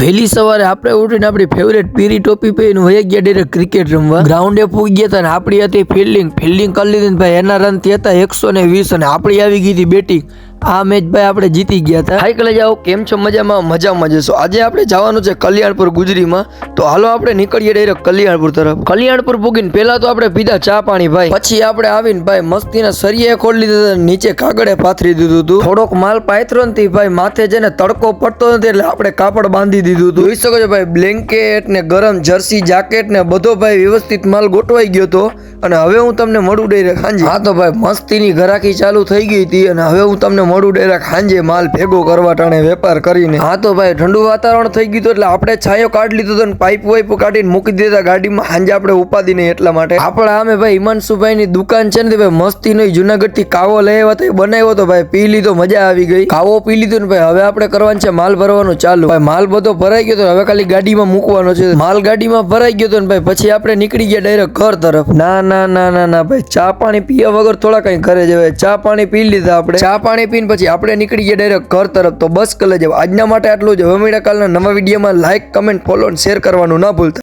વહેલી સવારે આપણે ઉઠીને આપણી ફેવરેટ પીરી ટોપી પહેરીને વહી ગયા ડાયરેક્ટ ક્રિકેટ રમવા. ગ્રાઉન્ડે પૂગી ગયા હતા ને આપણી હતી ફિલ્ડિંગ ફિલ્ડિંગ કરી લીધી ભાઈ, એના રન થયા હતા એકસો ને વીસ અને આપણી આવી ગઈ હતી બેટિંગ આ મેચ ભાઈ આપણે જીતી ગયા હતા. હાઈ કલે કેમ છો? મજામાં? મજામાં જશો. આજે આપણે જવાનું છે કલ્યાણપુર ગુજરીમાં. તો હાલો આપણે નીકળીએ ડાયરેક્ટ કલ્યાણપુર તરફ. કલ્યાણપુર પૂગીને પહેલા તો આપણે પીધા ચા પાણી ભાઈ. પછી આપણે આવીને ભાઈ મસ્તીના સરિયે ખોલી લીધા હતા, નીચે કાગળે પાથરી દીધું હતું. થોડોક માલ પાથરો નથી ભાઈ માથે છે ને તડકો પડતો નથી એટલે આપણે કાપડ બાંધી દીધું હતું. જોઈ શકો છો ભાઈ બ્લેન્કેટ ને ગરમ જર્સી જાકેટ ને બધો ભાઈ વ્યવસ્થિત માલ ગોઠવાઈ ગયો હતો. અને હવે હું તમને મળું ડાયરેક્ટ સાંજે હા તો ભાઈ મસ્તીની ઘરાકી ચાલુ થઈ ગઈ હતી અને હવે હું તમને મળું ડેરા સાંજે માલ ભેગો કરવા ટાણે વેપાર કરીને. હા તો ભાઈ, ઠંડુ વાતાવરણ થઈ ગયું એટલે આપણે છાંયો કાઢી લીધો ને પાઇપ વાઇપ કાઢીને મૂકી દીધા ગાડીમાં. સાંજે આપણે ઉપાદી નહીં એટલા માટે. આપણે આમે ભાઈ હિમાંશુભાઈ ની દુકાન છે ને ભાઈ મસ્તી નહીં જુનાગઢથી કાવો લઈ આવ્યા તો બનાવ્યો તો ભાઈ. પી લીધો, મજા આવી ગઈ. કાવો પી લીધો ને ભાઈ, હવે આપણે કરવાનું છે માલ ભરવાનું ચાલુ. ભાઈ, માલ બધો ભરાઈ ગયો તો હવે ખાલી ગાડીમાં મૂકવાનો છે. માલ ગાડીમાં ભરાઈ ગયો તો ને ભાઈ, પછી આપણે નીકળી ગયા ડાયરેક્ટ ઘર તરફ. ના ના ના ના ના, ભાઈ, ચા પાણી પીયા વગર થોડા કઈ ઘરે જવાય. ચા પાણી પી લીધા આપણે. ચા પાણી પીને પછી આપણે નીકળી ગયા ડાયરેક્ટ ઘર તરફ. તો બસ કલે જવા. આજના માટે આટલું જ. હવે મળ્યા કાલના નવા વિડીયોમાં. લાઇક કમેન્ટ ફોલો અને શેર કરવાનું ના ભૂલતા.